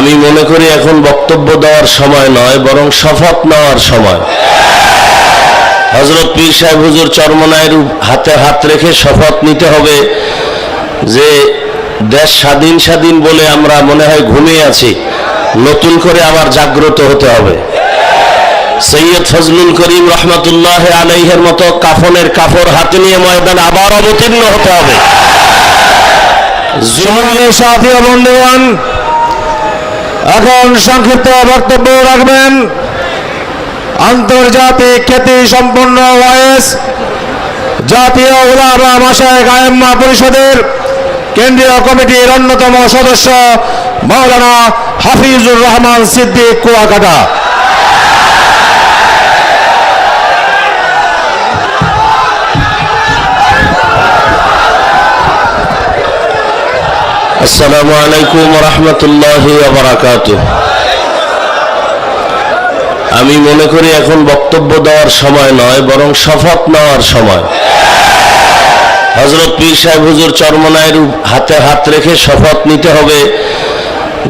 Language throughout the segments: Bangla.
আমি মনে করি এখন বক্তব্য দেওয়ার সময় নয়, বরং শপথ নেওয়ার সময়। হজরত পীর সাহেব হুজুর চরমনায়ের হাতে হাত রেখে শপথ নিতে হবে যে দেশ স্বাধীন স্বাধীন বলে আমরা মনে হয় ঘুমিয়ে আছি। নতুন করে আবার জাগ্রত হতে হবে। সৈয়দ ফজলুল করিম রহমতুল্লাহ আলাইহের মতো কাফনের কাপড় হাতে নিয়ে ময়দান আবার অবতীর্ণ হতে হবে। সম্মানীয় সাথী বন্ধুগণ এখন সংক্ষিপ্ত বক্তব্য রাখবেন। আন্তর্জাতিক খ্যাতি সম্পন্ন ওয়াইএস জাতীয় উলামা মাসায় গায়েম্মা পরিষদের কেন্দ্রীয় কমিটির অন্যতম সদস্য মৌলানা হাফিজুর রহমান সিদ্দিক কুয়াকাটা। আসসালামু আলাইকুম রহমতুল্লাহ বারাকাত আমি মনে করি এখন বক্তব্য দেওয়ার সময় নয়, বরং শপথ নেওয়ার সময়। হজরত পীর সাহেব হুজুর চরমনায়ের হাতে হাত রেখে শপথ নিতে হবে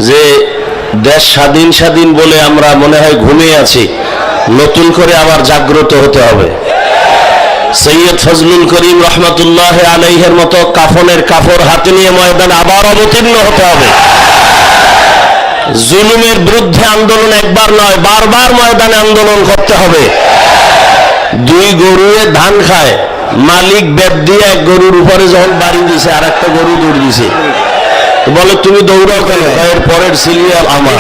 যে দেশ স্বাধীন স্বাধীন বলে আমরা মনে হয় ঘুমিয়ে আছি। নতুন করে আবার জাগ্রত হতে হবে। সৈয়দ ফজলুল করিম রহমতুল্লাহ আলাইহের মতো কাফনের কাপড় হাতে নিয়ে ময়দানে আবার অবতীর্ণ হতে হবে। জুলুমের বিরুদ্ধে আন্দোলন একবার নয়, বারবার ময়দানে আন্দোলন করতে হবে। দুই গরুয়ে ধান খায়, মালিক বেদ দিয়ে এক গরুর উপরে যখন বাড়ি দিছে আর একটা গরু দৌড় দিছে। বলে, তুমি দৌড়াও কেন? এর পরের সিরিয়াল আমার।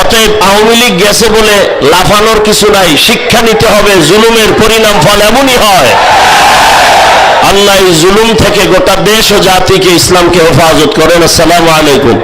অতএব আওয়ামী লীগ গেছে বলে লাফানোর কিছু নাই। শিক্ষা নিতে হবে, জুলুমের পরিণাম ফল এমনই হয়। আল্লাহ জুলুম থেকে গোটা দেশ ও জাতিকে ইসলামকে হেফাজত করেন। আসসালামু আলাইকুম।